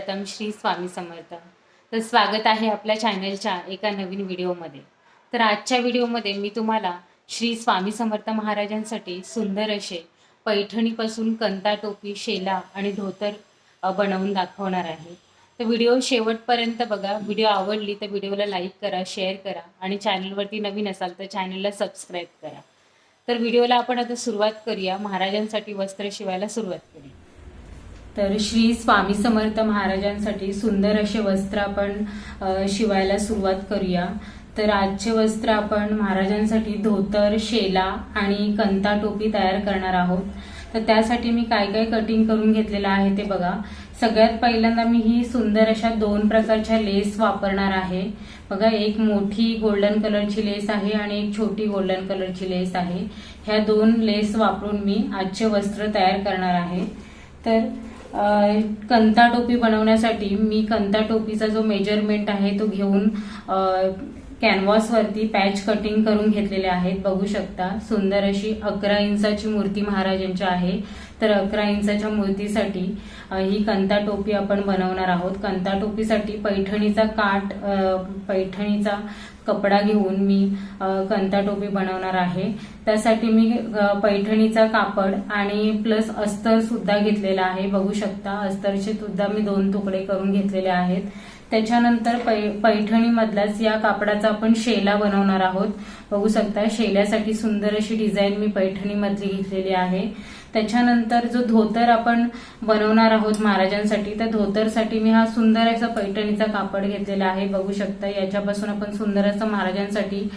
सर्वप्रथम श्री स्वामी समर्थ. तर स्वागत आहे आपल्या चॅनलच्या एका नवीन व्हिडिओमध्ये. तर आजच्या व्हिडिओमध्ये मी तुम्हाला श्री स्वामी समर्थ महाराजांसाठी सुंदर असे पैठणीपासून कंता टोपी शेला आणि धोतर बनवून दाखवणार आहे. तर व्हिडिओ शेवटपर्यंत बघा. व्हिडिओ आवडली तर व्हिडिओला लाईक करा शेअर करा आणि चॅनलवरती नवीन असाल तर चॅनलला सबस्क्राईब करा. तर व्हिडिओला आपण आता सुरुवात करूया. महाराजांसाठी वस्त्र शिवायला सुरुवात करूया. तर श्री स्वामी समर्थ महाराजांसाठी सुंदर असे वस्त्र आपण शिवायला सुरुवात करूया. तर आजचे वस्त्र आपण महाराजांसाठी धोतर शेला आणि कंता टोपी तयार करणार आहोत. तर त्यासाठी मी काय काय कटिंग करून घेतलेलं आहे ते बघा. सगळ्यात पहिल्यांदा मी ही सुंदर अशा दोन प्रकारच्या लेस वापरणार आहे. बघा एक मोठी गोल्डन कलरची लेस आहे आणि एक छोटी गोल्डन कलरची लेस आहे. ह्या दोन लेस वापरून मी आजचे वस्त्र तयार करणार आहे. तर कंता टोपी बनवण्यासाठी मी कंता टोपीचा जो मेजरमेंट आहे तो घेऊन कॅनव्हासवरती पॅच कटिंग करून घेतलेले आहेत. बघू शकता सुंदर अशी अकरा इंचाची मूर्ती महाराजांची आहे. तर अकरा इंचाच्या मूर्तीसाठी ही कंता टोपी आपण बनवणार आहोत. कंता टोपीसाठी पैठणीचा काठ पैठणीचा कपडा घेऊन मी कंता टोपी बनवणार आहे. त्यासाठी मी पैठणीचा कापड आणि प्लस अस्तर सुद्धा घेतलेला आहे. बघू शकता अस्तरचे सुद्धा मी दोन तुकडे करून घेतलेले आहेत. त्याच्यानंतर पै पैठणीमधलाच या कापडाचा आपण शेला बनवणार आहोत. बघू शकता शेल्यासाठी सुंदर अशी डिझाईन मी पैठणीमधली घेतलेली आहे. त्याच्यानंतर जो धोतर आपण बनवणार आहोत महाराजांसाठी त्या धोतरसाठी मी हा सुंदर असा पैठणीचा कापड घेतलेला आहे. बघू शकता याच्यापासून आपण सुंदर असं महाराजांसाठी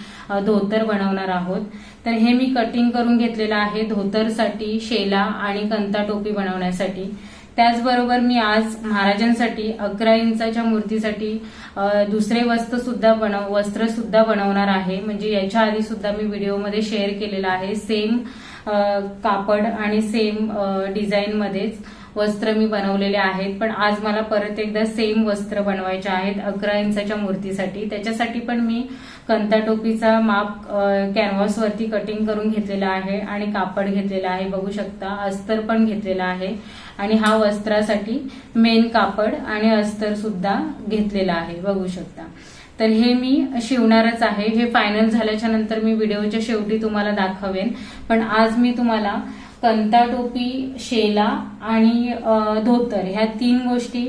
धोतर बनवणार आहोत. तर हे मी कटिंग करून घेतलेलं आहे धोतरसाठी शेला आणि कंता टोपी बनवण्यासाठी. त्याचबरोबर मी आज महाराजांसाठी अकरा इंचाच्या मूर्तीसाठी दुसरे वस्त्र सुद्धा बनव वस्त्र सुद्धा बनवणार आहे. म्हणजे याच्या आधी सुद्धा मी व्हिडिओमध्ये शेअर केलेला आहे. सेम कापड आणि सेम डिझाईनमध्येच वस्त्र मी बनवलेले आहेत. पण आज मला परत एकदा सेम वस्त्र बनवायचे आहेत अकरा इंचाच्या मूर्तीसाठी. त्याच्यासाठी पण मी कंता टोपीचा माप कॅनव्हासवरती कटिंग करून घेतलेला आहे आणि कापड घेतलेला आहे. बघू शकता अस्तर पण घेतलेला आहे. आणि हा वस्त्रासाठी मेन कापड आणि अस्तर सुद्धा घेतलेला आहे. बघू शकता. तर हे मी शिवणारच आहे. हे फायनल झाल्याच्यानंतर मी व्हिडिओच्या शेवटी तुम्हाला दाखवेन. पण आज मी तुम्हाला कंता टोपी शेला आणि धोतर ह्या तीन गोष्टी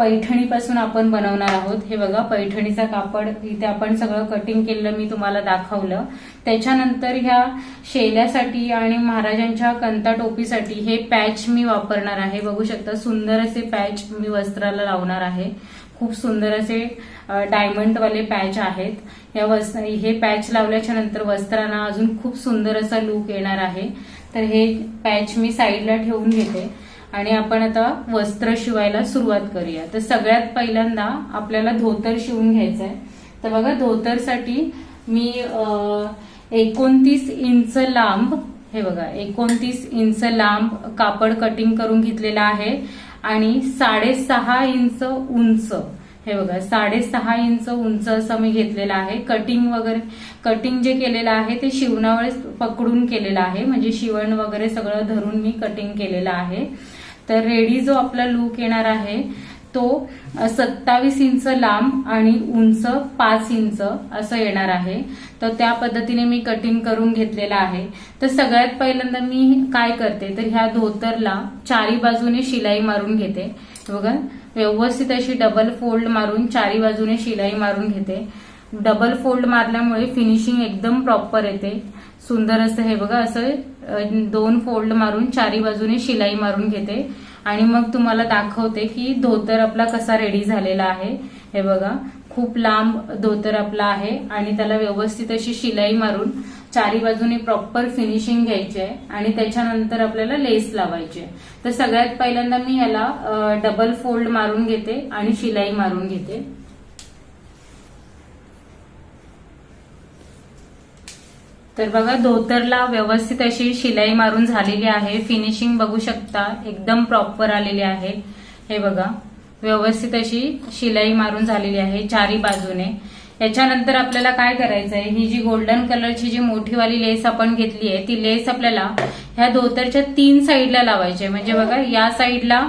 पैठणीपासून आपण बनवणार आहोत. हे बघा पैठणीचा कापड इथे आपण सगळं कटिंग केलेलं मी तुम्हाला दाखवलं. त्याच्यानंतर ह्या शेल्यासाठी आणि महाराजांच्या कंता टोपीसाठी हे पॅच मी वापरणार आहे. बघू शकता सुंदर असे पॅच मी वस्त्राला लावणार आहे. खूप सुंदर असे डायमंडवाले पॅच आहेत. या वस् हे पॅच लावल्याच्या नंतर वस्त्रांना अजून खूप सुंदर असा लुक येणार आहे. तर हे पॅच मी साईडला ठेवून घेते. आणि आपण आता वस्त्र शिवायला सुरुवात करूया. तर सगळ्यात पहिल्यांदा आपल्याला धोतर शिवून घ्यायचं आहे तर बघा धोतरसाठी मी एकोणतीस इंच लांब हे बघा एकोणतीस इंच लांब कापड कटिंग करून घेतलेलं आहे आणि साडेसहा इंच उंच हे बघा साडेसहा इंच उंच असं मी घेतलेलं आहे. कटिंग वगैरे कटिंग जे केलेलं आहे ते शिवणावेळेस पकडून केलेलं आहे. म्हणजे शिवण वगैरे सगळं धरून मी कटिंग केलेलं आहे. तर रेडी जो आपला लूक येणार आहे तो सत्तावीस इंच लांब आणि उंच पाच इंच असं येणार आहे. तर त्या पद्धतीने मी कटिंग करून घेतलेला आहे. तर सगळ्यात पहिल्यांदा मी काय करते तर ह्या धोतरला चारी बाजूने शिलाई मारून घेते. बघा व्यवस्थित अशी डबल फोल्ड मारून चारी बाजूने शिलाई मारून घेते. डबल फोल्ड मारल्यामुळे फिनिशिंग एकदम प्रॉपर येते. सुंदर असं हे बघा असं दोन फोल्ड मारून चारी बाजूने शिलाई मारून घेते. आणि मग तुम्हाला दाखवते की धोतर आपला कसा रेडी झालेला आहे. हे बघा खूप लांब धोतर आपला आहे आणि त्याला व्यवस्थित अशी शिलाई मारून चारी बाजूने प्रॉपर फिनिशिंग घ्यायची आहे आणि त्याच्यानंतर आपल्याला लेस लावायची आहे. तर सगळ्यात पहिल्यांदा मी याला डबल फोल्ड मारून घेते आणि शिलाई मारून घेते. तर बघा धोतरला व्यवस्थित अशी शिलाई मारून झालेली आहे. फिनिशिंग बघू शकता एकदम प्रॉपर आलेली आहे. हे बघा व्यवस्थित अशी शिलाई मारून झालेली आहे चारी बाजूने. याच्यानंतर आपल्याला काय करायचं आहे ही जी गोल्डन कलरची जी मोठीवाली लेस आपण घेतली आहे ती लेस आपल्याला ह्या धोतरच्या तीन साईडला लावायची आहे. म्हणजे बघा या साईडला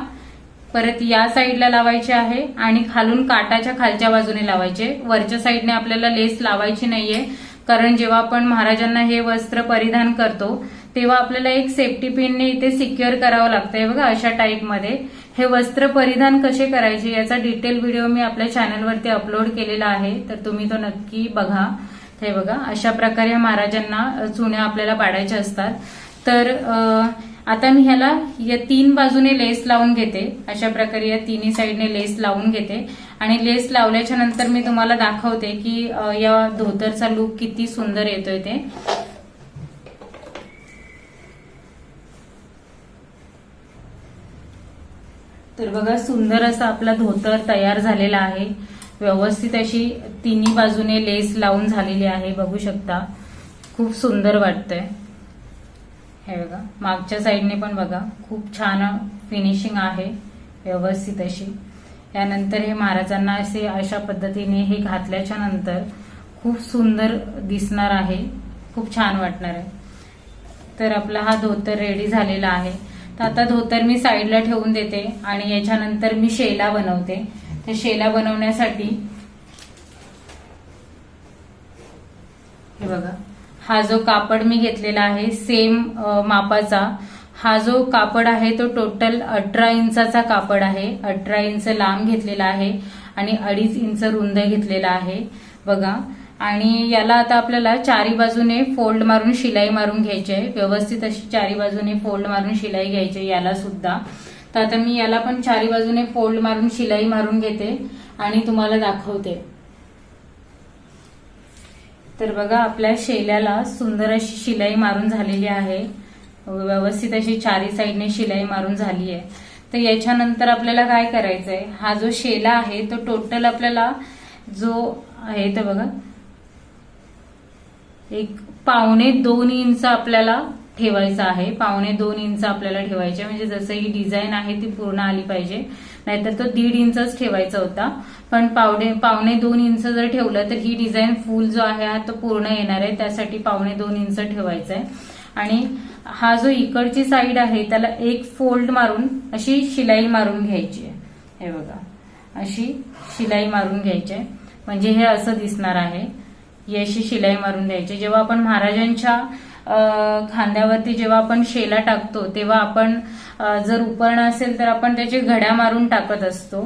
परत या साईडला लावायची आहे आणि खालून काटाच्या खालच्या बाजूने लावायचे. वरच्या साईडने आपल्याला लेस लावायची नाहीये. कारण जेव्हा आपण महाराजांना हे वस्त्र परिधान करतो तेव्हा आपल्याला एक सेफ्टी पिनने इथे सिक्युअर करावं लागतंय बघा अशा टाईपमध्ये हे वस्त्र परिधान कसे करायचे याचा डिटेल व्हिडिओ मी आपल्या चॅनलवरती अपलोड केलेला आहे. तर तुम्ही तो नक्की बघा. हे बघा अशा प्रकारे महाराजांना अ, चुण्या आपल्याला पाडायच्या असतात. तर आता मी ह्याला या तीन बाजूने लेस लावून घेते. अशा प्रकारे या तिन्ही साईडने लेस लावून घेते. आणि लेस लावल्याच्या नंतर मी तुम्हाला दाखवते की या धोतरचा लुक किती सुंदर येतोय ते. तर बघा सुंदर असा आपला धोतर तयार झालेला आहे. व्यवस्थित अशी तिन्ही बाजूने लेस लावून झालेली आहे बघू शकता. खूप सुंदर वाटतंय. हे बघा मागच्या साईडने पण बघा खूप छान फिनिशिंग आहे व्यवस्थित अशी. यानंतर हे महाराजांना असे अशा पद्धतीने हे घातल्याच्या नंतर खूप सुंदर दिसणार आहे. खूप छान वाटणार आहे. तर आपला हा धोतर रेडी झालेला आहे. तर आता धोतर मी साईडला ठेवून देते आणि याच्यानंतर मी शेला बनवते. तर शेला बनवण्यासाठी हे बघा. हा जो कापड मी घेतलेला आहे सेम मापाचा हा जो कापड आहे तो टोटल अठरा इंचाचा कापड आहे. अठरा इंच लांब घेतलेला आहे आणि अडीच इंच रुंद घेतलेला आहे. बघा. आणि याला आता आपल्याला चारी बाजूने फोल्ड मारून शिलाई मारून घ्यायची आहे. व्यवस्थित अशी चारी बाजूने फोल्ड मारून शिलाई घ्यायची आहे याला सुद्धा. तर आता मी याला पण चारी बाजूने फोल्ड मारून शिलाई मारून घेते आणि तुम्हाला दाखवते. तर बघा आपल्या शेल्याला सुंदर अशी शिलाई मारून झालेली आहे. व्यवस्थित अशी चारी साईडने शिलाई मारून झाली आहे तर याच्यानंतर आपल्याला काय करायचंय? हा जो शेला आहे तो टोटल आपल्याला जो आहे तर बघा एक पावणे दोन इंच आपल्याला ठेवायचा आहे. पावणे दोन इंच आपल्याला ठेवायचे. म्हणजे जसं ही डिझाईन आहे ती पूर्ण आली पाहिजे. नाहीतर तो दीड इंचच ठेवायचा होता. पण पावणे पावणे दोन इंच जर ठेवलं तर ही डिझाईन फुल जो आहे हा तो पूर्ण येणार आहे. त्यासाठी पावणे दोन इंच ठेवायचा आहे आणि हा जो इकडची साईड आहे त्याला एक फोल्ड मारून अशी शिलाई मारून घ्यायची आहे. हे बघा अशी शिलाई मारून घ्यायची आहे. म्हणजे हे असं दिसणार आहे. ही अशी शिलाई मारून द्यायची जेव्हा आपण महाराजांच्या खांद्यावरती जेव्हा आपण शेला टाकतो तेव्हा आपण जर उपरणं असेल तर आपण त्याची घड्या मारून टाकत असतो.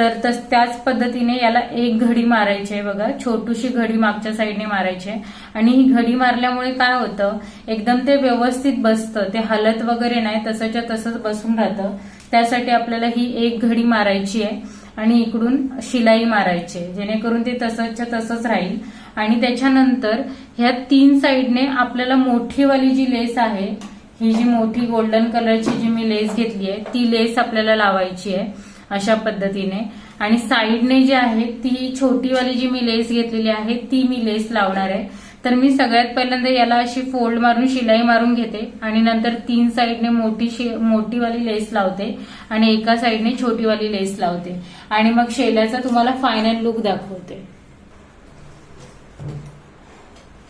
तर तस त्याच पद्धतीने याला एक घडी मारायची आहे बघा. छोटूशी घडी मागच्या साईडने मारायची आहे. आणि ही घडी मारल्यामुळे काय होतं? एकदम ते व्यवस्थित बसतं. ते हलत वगैरे नाही. तसंच्या तसंच बसून राहतं. त्यासाठी आपल्याला ही एक घडी मारायची आहे. आणि इकडून शिलाई मारायची आहे. जेणेकरून ते तसंच्या तसंच राहील. आणि त्याच्यानंतर ह्या तीन साईडने आपल्याला मोठीवाली जी लेस आहे ही जी मोठी गोल्डन कलरची जी मी लेस घेतली आहे ती लेस आपल्याला लावायची आहे. अशा पद्धतीने. आणि साईडने जी आहे ती छोटीवाली जी मी लेस घेतलेली आहे ती मी लेस लावणार आहे. तर मी सगळ्यात पहिल्यांदा याला अशी फोल्ड मारून शिलाई मारून घेते. आणि नंतर तीन साईडने मोठी शे- मोठीवाली लेस लावते. आणि एका साईडने छोटीवाली लेस लावते. आणि मग शेल्याचा तुम्हाला फायनल लुक दाखवते.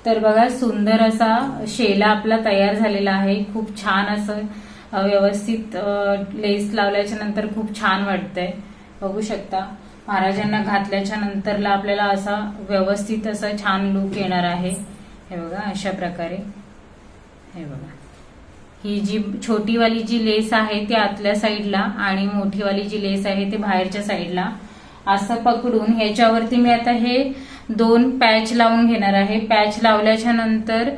तर बघा सुंदर असा शेला आपला तयार झालेला आहे. खूप छान असं व्यवस्थित लेस लावल्याच्या नंतर खूप छान वाटतंय. बघू शकता. महाराजांना घातल्याच्या नंतरला आपल्याला असा व्यवस्थित असा छान लुक येणार आहे. हे बघा अशा प्रकारे. हे बघा. ही जी छोटीवाली जी लेस आहे ती आतल्या साईडला आणि मोठीवाली जी लेस आहे ती बाहेरच्या साईडला. असं पकडून ह्याच्यावरती मी आता हे दोन पॅच लावून घेणार आहे. पॅच लावल्याच्या नंतर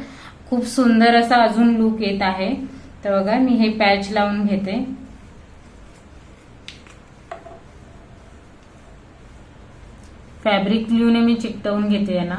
खूप सुंदर असा अजून लुक येत आहे. तर बघा मी हे पॅच लावून घेते. फॅब्रिक ग्लूने मी चिकटवून घेते यांना.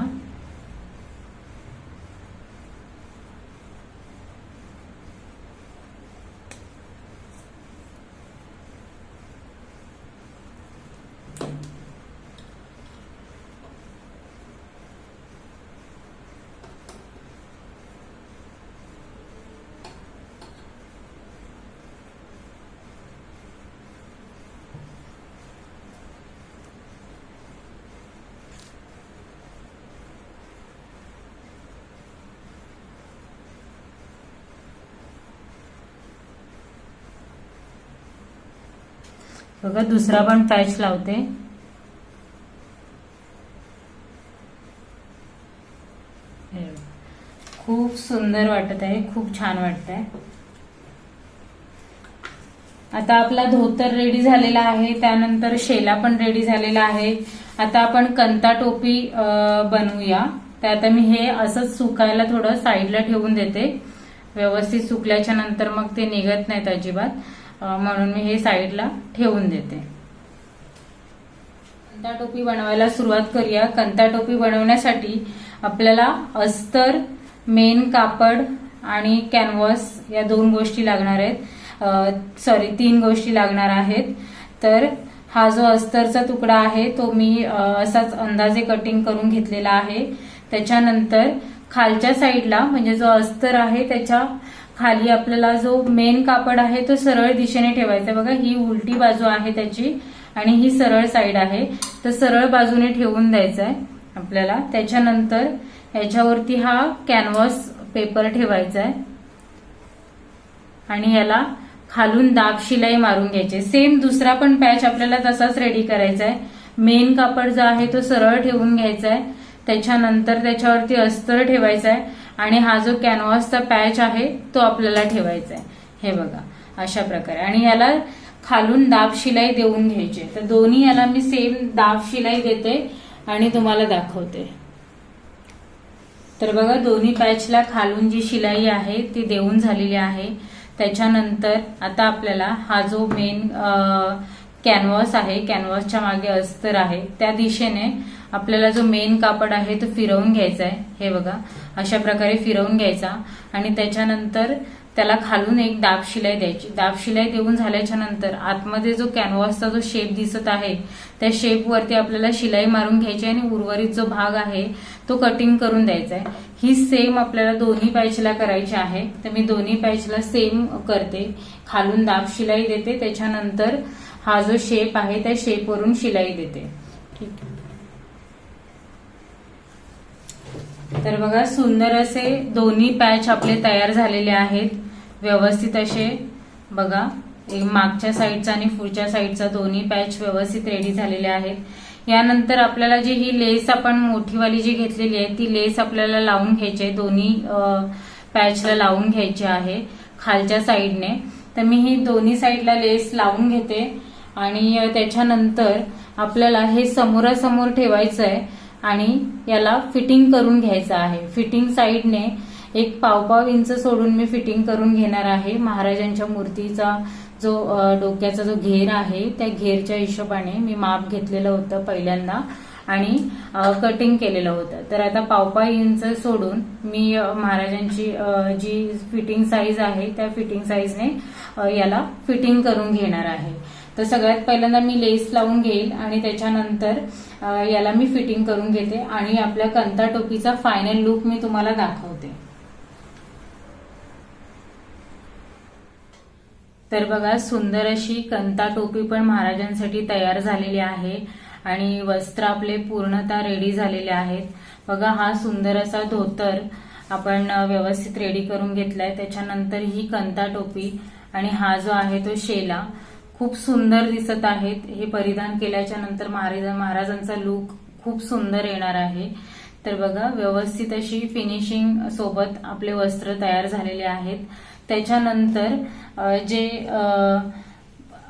बघा दुसरा पण पॅच लावते. खूप सुंदर वाटत आहे खूप छान वाटत आहे आता आपला धोतर रेडी झालेला आहे त्यानंतर शेला पण रेडी झालेला आहे. आता आपण कंता टोपी अं, बनवूया. तर आता मी हे असंच सुकायला थोडं साईडला ठेवून देते. व्यवस्थित सुकल्याच्या नंतर मग ते निघत नाहीत अजिबात. म्हणून मी हे साईडला ठेवून देते. कंता टोपी बनवायला सुरुवात करूया. कंता टोपी बनवण्यासाठी आपल्याला अस्तर मेन कापड आणि कॅनव्हास या दोन गोष्टी लागणार आहेत. सॉरी तीन गोष्टी लागणार आहेत. तर हा जो अस्तरचा तुकडा आहे तो मी असाच अंदाजे कटिंग करून घेतलेला आहे. त्याच्यानंतर खालच्या साईडला म्हणजे जो अस्तर आहे त्याच्या खाली आपल्याला जो मेन कापड आहे तो सरळ दिशेने ठेवायचा आहे. बघा ही उलटी बाजू आहे त्याची आणि ही सरळ साईड आहे. तर सरळ बाजूने ठेवून द्यायचा आहे आपल्याला. त्याच्यानंतर याच्यावरती हा कॅनव्हास पेपर ठेवायचा आहे. आणि याला खालून दाब शिलाई मारून घ्यायची सेम दुसरा पण पॅच आपल्याला तसाच रेडी करायचा आहे. मेन कापड जो आहे तो सरळ ठेवून घ्यायचा आहे. त्याच्यानंतर त्याच्यावरती अस्तर ठेवायचा आहे. आणि हा जो कॅनव्हासचा पॅच आहे तो आपल्याला ठेवायचा आहे हे बघा अशा प्रकारे. आणि याला खालून दाब शिलाई देऊन घ्यायची. तर दोन्ही याला मी सेम दाब शिलाई देते आणि तुम्हाला दाखवते. तर बघा दोन्ही पॅचला खालून जी शिलाई आहे ती देऊन झालेली आहे. त्याच्यानंतर आता आपल्याला हा जो मेन कॅनव्हास आहे कॅनव्हासच्या मागे अस्तर आहे त्या दिशेने आपल्याला जो मेन कापड आहे तो फिरवून घ्यायचा आहे. हे बघा अशा प्रकारे फिरवून घ्यायचा आणि त्याच्यानंतर त्याला खालून एक दाब शिलाई द्यायची. दाब शिलाई देऊन झाल्याच्यानंतर आतमध्ये जो कॅनव्हासचा जो शेप दिसत आहे त्या शेपवरती आपल्याला शिलाई मारून घ्यायची आणि उर्वरित जो भाग आहे तो कटिंग करून द्यायचा आहे. ही सेम आपल्याला दोन्ही पॅचला करायची आहे. तर मी दोन्ही पॅचला सेम करते. खालून दाब शिलाई देते. त्याच्यानंतर हा जो शेप आहे त्या शेपवरून शिलाई देते. ठीक आहे. तर बघा सुंदर असे दोन्ही पॅच आपले तयार झालेले आहेत. व्यवस्थित असे बघा एक मागच्या साईडचा आणि पुढच्या साईडचा दोन्ही पॅच व्यवस्थित रेडी झालेले आहेत. यानंतर आपल्याला जी ही लेस आपण मोठीवाली जी घेतलेली आहे ती लेस आपल्याला लावून घ्यायची आहे. दोन्ही पॅचला लावून घ्यायची आहे खालच्या साईडने. तर मी ही दोन्ही साईडला लेस लावून घेते. आणि त्याच्यानंतर आपल्याला हे समोरासमोर ठेवायचं आहे आणि याला फिटिंग करून घ्यायचं आहे. फिटिंग साईडने एक पावपाव इंच सोडून मी फिटिंग करून घेणार आहे. महाराजांच्या मूर्तीचा जो डोक्याचा जो घेर आहे त्या घेरच्या हिशोबाने मी माप घेतलेलं होतं पहिल्यांदा आणि कटिंग केलेलं होतं. तर आता पाव इंच सोडून मी महाराजांची जी फिटिंग साईज आहे त्या फिटिंग साईजने याला फिटिंग करून घेणार आहे. तर सगळ्यात पहिल्यांदा मी लेस लावून घेईल आणि त्याच्यानंतर याला मी फिटिंग करून घेते आणि आपल्या कंता टोपीचा फायनल लुक मी तुम्हाला दाखवते. तर बघा सुंदर अशी कंता टोपी पण महाराजांसाठी तयार झालेली आहे आणि वस्त्र आपले पूर्णतः रेडी झालेले आहेत. बघा हा सुंदर असा धोतर आपण व्यवस्थित रेडी करून घेतलाय. त्याच्यानंतर ही कंता टोपी आणि हा जो आहे तो शेला. खूप सुंदर दिसत आहेत. हे परिधान केल्याच्यानंतर महाराज महाराजांचा लुक खूप सुंदर येणार आहे. तर बघा व्यवस्थित अशी फिनिशिंग सोबत आपले वस्त्र तयार झालेले आहेत. त्याच्यानंतर जे आ,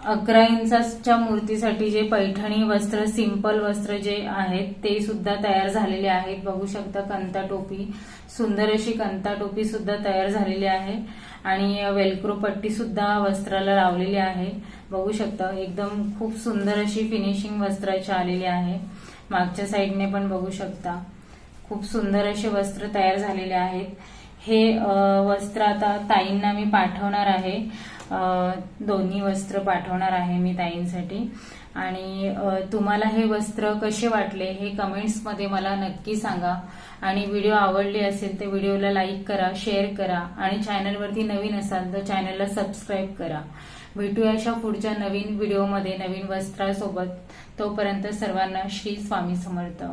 अकरा इंचाच्या मूर्तीसाठी जे पैठणी वस्त्र सिंपल वस्त्र जे आहेत ते सुद्धा तयार झालेले आहेत. बघू शकता कंता टोपी सुंदर अशी कंता टोपी सुद्धा तयार झालेली आहे. आणि वेलक्रो पट्टी सुद्धा वस्त्राला लावलेली आहे. बघू शकता एकदम खूप सुंदर अशी फिनिशिंग वस्त्राची आलेली आहे. मागच्या साईडने पण बघू शकता खूप सुंदर असे वस्त्र तयार झालेले आहेत. हे वस्त्र आता ताईंना मी पाठवणार आहे. दोन्ही वस्त्र पाठवणार आहे मी ताईंसाठी. आणि तुम्हाला हे वस्त्र कसे वाटले हे कमेंट्समध्ये मला नक्की सांगा. आणि व्हिडिओ आवडले असेल तर व्हिडिओला लाईक करा शेअर करा. आणि चॅनलवरती नवीन असाल तर चॅनलला सबस्क्राईब करा. भेटूया अशा पुढच्या नवीन व्हिडिओमध्ये नवीन वस्त्रासोबत. तोपर्यंत सर्वांना श्री स्वामी समर्थ.